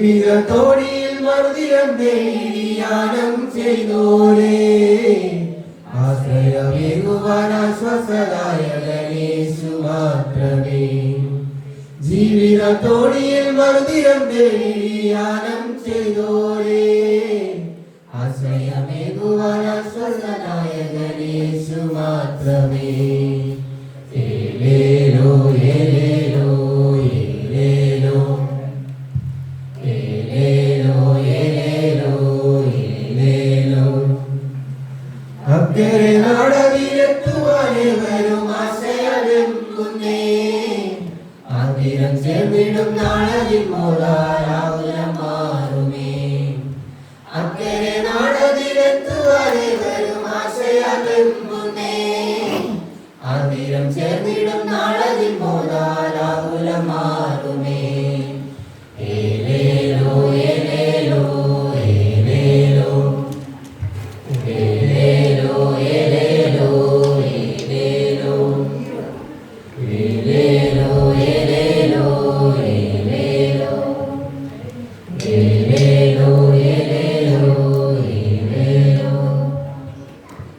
ജീവിതത്തോടിയിൽ മറുതിരം ധ്യാനം ചെയ്തോരേ ആശ്രയമേകുവാൻ ആശ്വസദായകനേശു മാത്രമേ. ജീവിതത്തോടിയിൽ മറുതിരം ധ്യാനം ചെയ്തോരേ ആശ്രയമേകുവാൻ ആശ്വസദായകനേശു മാത്രമേ. ഏലേലോ ഏലേലോ. അകരനടവിലെത്തുവാനേ വരും ആശയമെങ്കുന്നേ ആതിരം ചേർന്നിടും നാളതിൽ മോളാരാവുലം മാറുമേ അക്കരെ നാടതിലെത്തുവാനേ വരും ആശയമെങ്കുന്നേ ആതിരം ചേർന്നിടും നാളതിൽ മോളാരാവുലം മാറുമേ Amen.